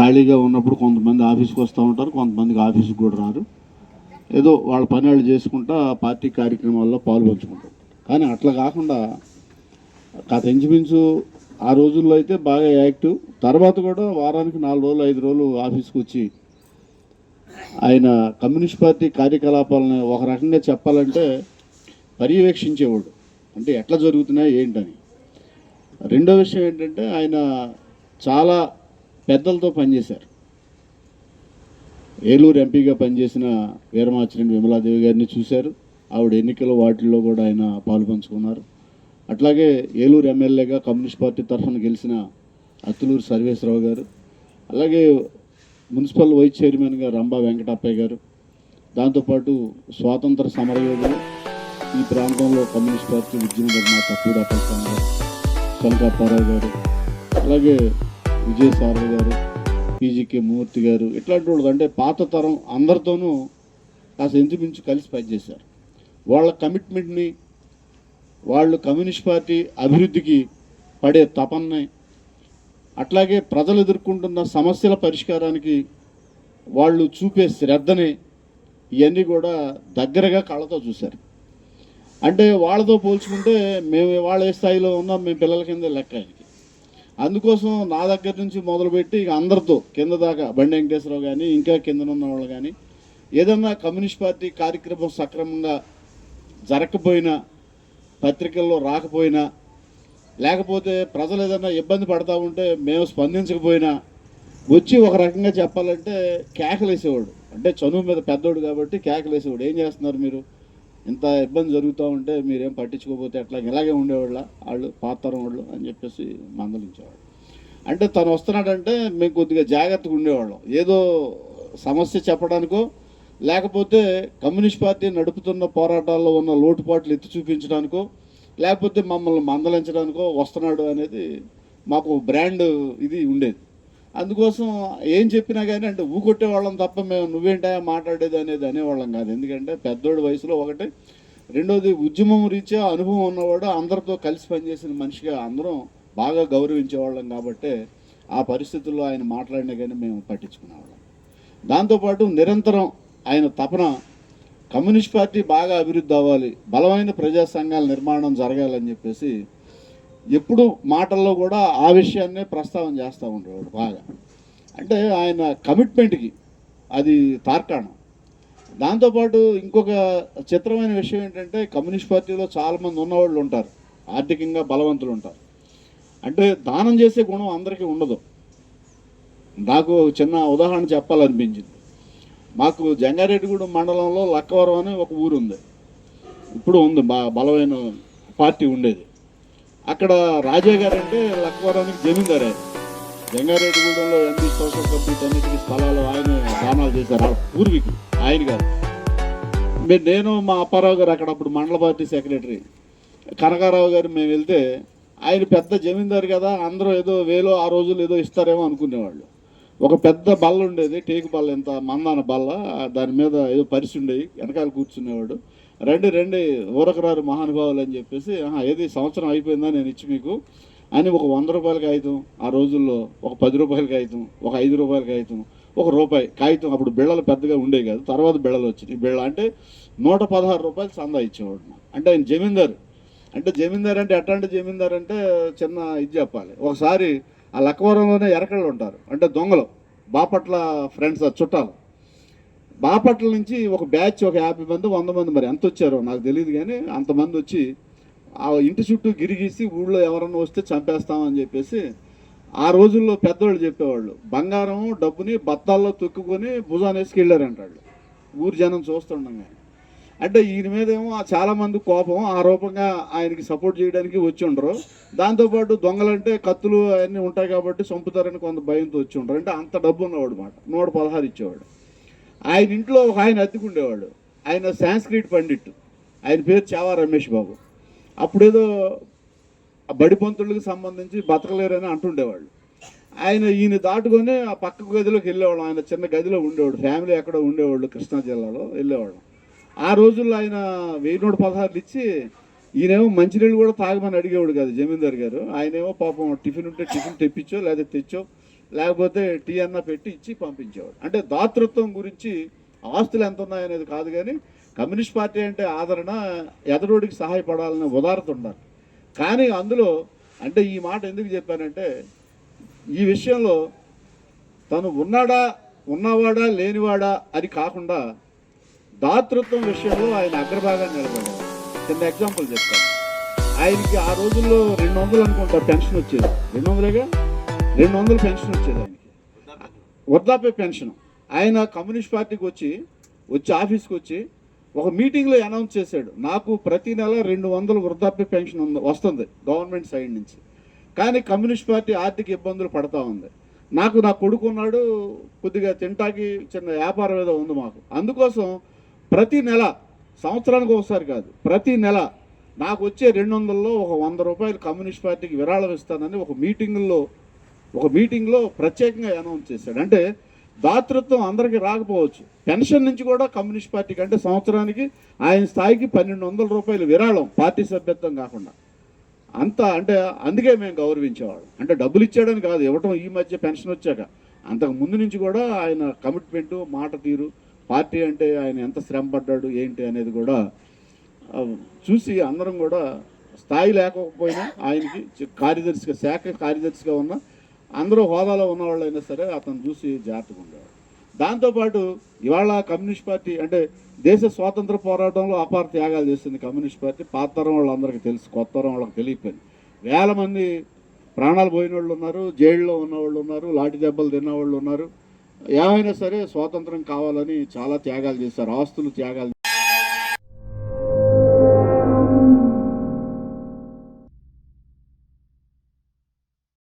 ఖాళీగా ఉన్నప్పుడు కొంతమంది ఆఫీస్కి వస్తూ ఉంటారు కొంతమందికి ఆఫీస్కి కూడా రారు. ఏదో వాళ్ళ పని వాళ్ళు చేసుకుంటా పార్టీ కార్యక్రమాల్లో పాల్పంచుకుంటారు. కానీ అట్లా కాకుండా కథ ఇంచుమించు ఆ రోజుల్లో అయితే బాగా యాక్టివ్. తర్వాత కూడా వారానికి నాలుగు రోజులు ఐదు రోజులు ఆఫీస్కి వచ్చి ఆయన కమ్యూనిస్ట్ పార్టీ కార్యకలాపాలను ఒక రకంగా చెప్పాలంటే పర్యవేక్షించేవాడు. అంటే ఎట్లా జరుగుతున్నాయి ఏంటని. రెండో విషయం ఏంటంటే ఆయన చాలా పెద్దలతో పనిచేశారు. ఏలూరు ఎంపీగా పనిచేసిన వీరమాచిరెడ్డి విమలాదేవి గారిని చూశారు. ఆవిడ ఎన్నికల వాటిల్లో కూడా ఆయన పాలు పంచుకున్నారు. అట్లాగే ఏలూరు ఎమ్మెల్యేగా కమ్యూనిస్ట్ పార్టీ తరఫున గెలిచిన అత్తులూరు సర్వేశ్వరరావు గారు అలాగే మున్సిపల్ వైస్ చైర్మన్గా రంభా వెంకటప్పయ్య గారు దాంతోపాటు స్వాతంత్ర సమరయోధులు ఈ ప్రాంతంలో కమ్యూనిస్ట్ పార్టీ ఉద్యమ నిర్మాత కూడా ప్రసాద్ గారు గారు అలాగే విజయసారథి గారు పీజీకే మూర్తి గారు ఇట్లాంటి వాళ్ళు అంటే పాత తరం అందరితోనూ కాస్త ఇంచుమించు కలిసి పనిచేశారు. వాళ్ళ కమిట్మెంట్ని వాళ్ళు కమ్యూనిస్ట్ పార్టీ అభివృద్ధికి పడే తపన్ని అట్లాగే ప్రజలు ఎదుర్కొంటున్న సమస్యల పరిష్కారానికి వాళ్ళు చూపే శ్రద్ధని ఇవన్నీ కూడా దగ్గరగా కళ్ళతో చూశారు. అంటే వాళ్ళతో పోల్చుకుంటే మేము వాళ్ళ ఏ స్థాయిలో ఉన్నాం మేము పిల్లల కింద లెక్క ఆయనకి. అందుకోసం నా దగ్గర నుంచి మొదలుపెట్టి ఇక అందరితో కింద దాకా బండి వెంకటేశ్వరరావు కానీ ఇంకా కింద ఉన్న వాళ్ళు కానీ ఏదన్నా కమ్యూనిస్ట్ పార్టీ కార్యక్రమం సక్రమంగా జరగకపోయినా పత్రికల్లో రాకపోయినా లేకపోతే ప్రజలు ఏదైనా ఇబ్బంది పడతా ఉంటే మేము స్పందించకపోయినా వచ్చి ఒక రకంగా చెప్పాలంటే కేకలేసేవాడు. అంటే చనువు మీద పెద్దోడు కాబట్టి కేకలేసేవాడు. ఏం చేస్తున్నారు మీరు? ఇంత ఇబ్బంది జరుగుతూ ఉంటే మీరేం పట్టించుకోకపోతే ఎట్లా ఇలాగే ఉండేవాళ్ళ? వాళ్ళు పాతరం వాళ్ళు అని చెప్పేసి మందలించేవాడు అంటే తను వస్తున్నాడంటే మేము కొద్దిగా జాగ్రత్తగా ఉండేవాళ్ళం. ఏదో సమస్య చెప్పడానికో లేకపోతే కమ్యూనిస్ట్ పార్టీ నడుపుతున్న పోరాటాల్లో ఉన్న లోటుపాట్లు ఎత్తి చూపించడానికో లేకపోతే మమ్మల్ని మందలించడానికో వస్తున్నాడు అనేది మాకు బ్రాండ్ ఇది ఉండేది. అందుకోసం ఏం చెప్పినా కానీ అంటే ఊకొట్టే వాళ్ళం తప్ప మేము నువ్వేంటా మాట్లాడేది అనేది అనేవాళ్ళం కాదు. ఎందుకంటే పెద్దోడి వయసులో ఒకటి రెండోది ఉద్యమం రీత్యా అనుభవం ఉన్నవాడు అందరితో కలిసి పనిచేసిన మనిషిగా అందరం బాగా గౌరవించేవాళ్ళం కాబట్టి ఆ పరిస్థితుల్లో ఆయన మాట్లాడినా కానీ మేము పట్టించుకునేవాళ్ళం. దాంతోపాటు నిరంతరం ఆయన తపన కమ్యూనిస్ట్ పార్టీ బాగా అభివృద్ధి అవ్వాలి బలమైన ప్రజా సంఘాల నిర్మాణం జరగాలని చెప్పేసి ఎప్పుడు మాటల్లో కూడా ఆ విషయాన్నే ప్రస్తావన చేస్తూ ఉండేవాడు బాగా. అంటే ఆయన కమిట్మెంట్కి అది తార్కాణం. దాంతోపాటు ఇంకొక చిత్రమైన విషయం ఏంటంటే కమ్యూనిస్ట్ పార్టీలో చాలామంది ఉన్నవాళ్ళు ఉంటారు. ఆర్థికంగా బలవంతులు ఉంటారు. అంటే దానం చేసే గుణం అందరికీ ఉండదు. నాకు ఒక చిన్న ఉదాహరణ చెప్పాలనిపించింది. మాకు జంగారెడ్డిగూడెం మండలంలో లక్కవరం అని ఒక ఊరు ఉంది ఇప్పుడు ఉంది బలమైన పార్టీ ఉండేది. అక్కడ రాజే గారు అంటే లక్వరానికి జమీందారు. ఆయన జంగారెడ్డిగూడెంలో ఎన్ని సోషల్ కంప్లీట్ అన్నిటికీ స్థలాలు ఆయన దానాలు చేశారు. ఆ పూర్వీకులు ఆయన గారు. మీరు నేను మా అప్పారావు గారు అక్కడ అప్పుడు మండల పార్టీ సెక్రటరీ. కనకారావు గారు మేము వెళ్తే ఆయన పెద్ద జమీందారు కదా అందరూ ఏదో వేలో ఆ రోజులు ఏదో ఇస్తారేమో అనుకునేవాళ్ళు. ఒక పెద్ద బల్ల ఉండేది టేకు బల్ల ఎంత మందాన బల్ల దాని మీద ఏదో పరిచి ఉండేవి వెనకాల కూర్చునేవాడు. రండి రండి ఊరకరారు మహానుభావులు అని చెప్పేసి ఏది సంవత్సరం అయిపోయిందా నేను ఇచ్చి మీకు. అని ఒక వంద రూపాయల కాగితం ఆ రోజుల్లో ఒక పది రూపాయల కాగితం ఒక ఐదు రూపాయల కాగితం ఒక రూపాయి కాగితం అప్పుడు బిళ్ళలు పెద్దగా ఉండేవి కాదు తర్వాత బిళ్ళలు వచ్చినాయి. బిళ్ళ అంటే నూట పదహారు రూపాయలు చందా ఇచ్చేవాడు అంటే ఆయన జమీందారు. అంటే జమీందారు అంటే ఎట్లాంటి జమీందారు అంటే చిన్న ఇది చెప్పాలి. ఒకసారి ఆ లక్కవరంలోనే ఎరకళ్ళు ఉంటారు. అంటే దొంగలు బాపట్ల ఫ్రెండ్స్ చుట్టాలు. బాపట్ల నుంచి ఒక బ్యాచ్ ఒక యాభై మంది వంద మంది మరి ఎంత వచ్చారో నాకు తెలియదు కానీ అంతమంది వచ్చి ఆ ఇంటి చుట్టూ గిరిగీసి ఊళ్ళో ఎవరన్నా వస్తే చంపేస్తామని చెప్పేసి ఆ రోజుల్లో పెద్దవాళ్ళు చెప్పేవాళ్ళు. బంగారం డబ్బుని బత్తాల్లో తొక్కుకొని భుజానేసుకు వేసుకెళ్ళారంటాడు ఊరు జనం చూస్తుండగా అంటే ఈయన మీద ఏమో చాలామంది కోపం ఆ రూపంగా ఆయనకి సపోర్ట్ చేయడానికి వచ్చి ఉండరు. దాంతోపాటు దొంగలంటే కత్తులు అవన్నీ ఉంటాయి కాబట్టి చంపుతారని కొంత భయంతో వచ్చి ఉండరు. అంటే అంత డబ్బు ఉన్నవాడు మాట. నూట పదహారు ఇచ్చేవాడు. ఆయన ఇంట్లో ఒక ఆయన అద్దెకుండేవాడు. ఆయన సాంస్క్రిట్ పండిట్. ఆయన పేరు చావా రమేష్ బాబు. అప్పుడేదో బడి పంతులకు సంబంధించి బతకలేరని అంటుండేవాళ్ళు. ఆయన ఈయన దాటుకొని ఆ పక్క గదిలోకి వెళ్ళేవాళ్ళం. ఆయన చిన్న గదిలో ఉండేవాడు. ఫ్యామిలీ ఎక్కడో ఉండేవాళ్ళు కృష్ణా జిల్లాలో వెళ్ళేవాళ్ళం. ఆ రోజుల్లో ఆయన వెయ్యి నూట పదహారులు ఇచ్చి ఈయనేమో మంచినీళ్ళు కూడా తాగమని అడిగేవాడు కాదు జమీందార్ గారు. ఆయనేమో పాపం టిఫిన్ ఉంటే టిఫిన్ తెప్పించో లేదా తెచ్చో లేకపోతే టీ అన్న పెట్టి ఇచ్చి పంపించేవాడు. అంటే దాతృత్వం గురించి ఆస్తులు ఎంత ఉన్నాయనేది కాదు కానీ కమ్యూనిస్ట్ పార్టీ అంటే ఆదరణ ఎదరోడికి సహాయపడాలనే ఉదారత ఉండాలి. కానీ అందులో అంటే ఈ మాట ఎందుకు చెప్పానంటే ఈ విషయంలో తను ఉన్నాడా ఉన్నవాడా లేనివాడా అని కాకుండా దాతృత్వం విషయంలో ఆయన అగ్రభాగాన్ని నిలబడ్డాడు. చిన్న ఎగ్జాంపుల్ చెప్తాను. ఆయనకి ఆ రోజుల్లో రెండు వందలు అనుకుంటా పెన్షన్ వచ్చేది. రెండు వందలేగా? రెండు వందలు పెన్షన్ వచ్చేది ఆయనకి. వృద్ధాప్య పెన్షన్. ఆయన కమ్యూనిస్ట్ పార్టీకి వచ్చి వచ్చి ఆఫీస్కి వచ్చి ఒక మీటింగ్లో అనౌన్స్ చేశాడు. నాకు ప్రతి నెల రెండు వందలు వృద్ధాప్య పెన్షన్ ఉంది వస్తుంది గవర్నమెంట్ సైడ్ నుంచి. కానీ కమ్యూనిస్ట్ పార్టీ ఆర్థిక ఇబ్బందులు పడతా ఉంది. నాకు నా కొడుకు ఉన్నాడు కొద్దిగా తింటాకి చిన్న వ్యాపారం ఏదో ఉంది మాకు. అందుకోసం ప్రతి నెల సంవత్సరానికి ఒకసారి కాదు ప్రతి నెల నాకు వచ్చే రెండు వందల్లో ఒక వంద రూపాయలు కమ్యూనిస్ట్ పార్టీకి విరాళం ఇస్తానని ఒక మీటింగుల్లో ఒక మీటింగ్లో ప్రత్యేకంగా అనౌన్స్ చేశాడు. అంటే దాతృత్వం అందరికీ రాకపోవచ్చు. పెన్షన్ నుంచి కూడా కమ్యూనిస్ట్ పార్టీకి అంటే సంవత్సరానికి ఆయన స్థాయికి పన్నెండు వందల రూపాయలు విరాళం పార్టీ సభ్యత్వం కాకుండా. అంత అంటే అందుకే మేము గౌరవించేవాళ్ళం. అంటే డబ్బులు ఇచ్చాడని కాదు ఇవ్వటం ఈ మధ్య పెన్షన్ వచ్చాక. అంతకు ముందు నుంచి కూడా ఆయన కమిట్మెంటు మాట తీరు పార్టీ అంటే ఆయన ఎంత శ్రమ పడ్డాడు ఏంటి అనేది కూడా చూసి అందరం కూడా స్థాయి లేకపోయినా ఆయనకి కార్యదర్శిగా శాఖ కార్యదర్శిగా ఉన్న అందరూ హోదాలో ఉన్న వాళ్ళైనా సరే అతను చూసి జాగ్రత్తగా ఉండేవాడు. దాంతోపాటు ఇవాళ కమ్యూనిస్ట్ పార్టీ అంటే దేశ స్వాతంత్ర పోరాటంలో అపార త్యాగాలు చేసింది కమ్యూనిస్ట్ పార్టీ. పాత తరం వాళ్ళందరికీ తెలుసు కొత్త తరం వాళ్ళకి తెలియపోయింది వేల మంది ప్రాణాలు పోయిన వాళ్ళు ఉన్నారు జైల్లో ఉన్న వాళ్ళు ఉన్నారు లాఠీ దెబ్బలు తిన్న వాళ్ళు ఉన్నారు. ఏమైనా సరే స్వాతంత్రం కావాలని చాలా త్యాగాలు చేశారు ఆస్తులు త్యాగాలు